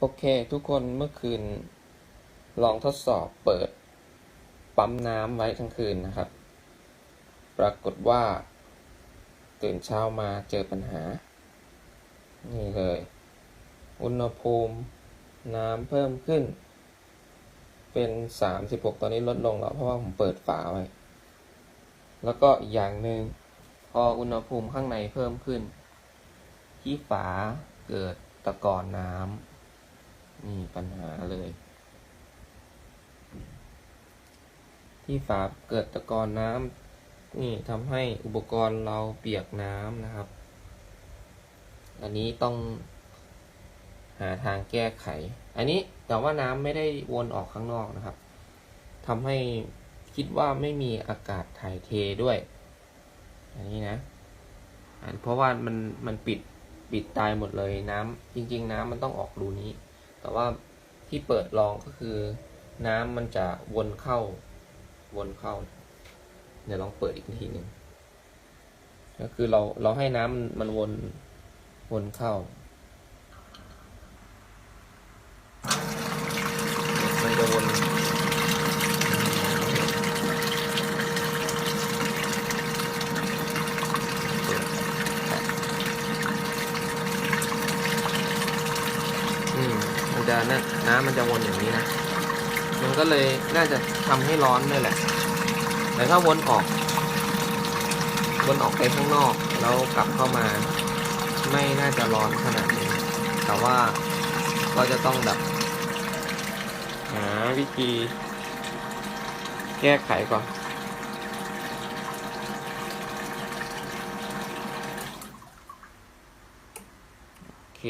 โอเค ทุกคนเมื่อคืน ลองทดสอบเปิด ปั๊มน้ำไว้ทั้งคืนนะครับ ปรากฏว่า ตื่นเช้ามาเจอปัญหา นี่เลย อุณหภูมิน้ำเพิ่มขึ้น เป็น 36 ตอนนี้ลดลงแล้วเพราะว่าผมเปิดฝาไว้ แล้วก็อีกอย่างหนึ่งพออุณหภูมิข้างในเพิ่มขึ้น ที่ฝาเกิดตะกอนน้ำ ปัญหาเลย ที่ฝาเกิดตะกอนน้ำนี่ทำให้อุปกรณ์เราเปียกน้ำนะครับ อันนี้ต้องหาทางแก้ไข อันนี้แต่ว่าน้ำไม่ได้วนออกข้างนอกนะครับทำให้คิดว่าไม่มีอากาศถ่ายเทด้วย อันนี้นะอันเพราะว่ามันมันปิดปิดตายหมดเลยน้ำจริง ๆ น้ำมันต้องออกรูนี้ แต่ว่า ที่เปิดลองก็คือ น้ำมันจะวนเข้า วนเข้า เดี๋ยวลองเปิดอีกทีหนึ่งก็คือเราเราให้น้ำมันวนวนเข้ามันจะวนอืมมัน จะนะน้ำมันจะวนอย่างนี้นะ มันก็เลยน่าจะทำให้ร้อนด้วยแหละ แต่ถ้าวนออก วนออกไปข้างนอกแล้วกลับเข้ามา ไม่น่าจะร้อนขนาดนี้ แต่ว่าก็จะต้องแบบหาวิธี แก้ไขก่อนโอเค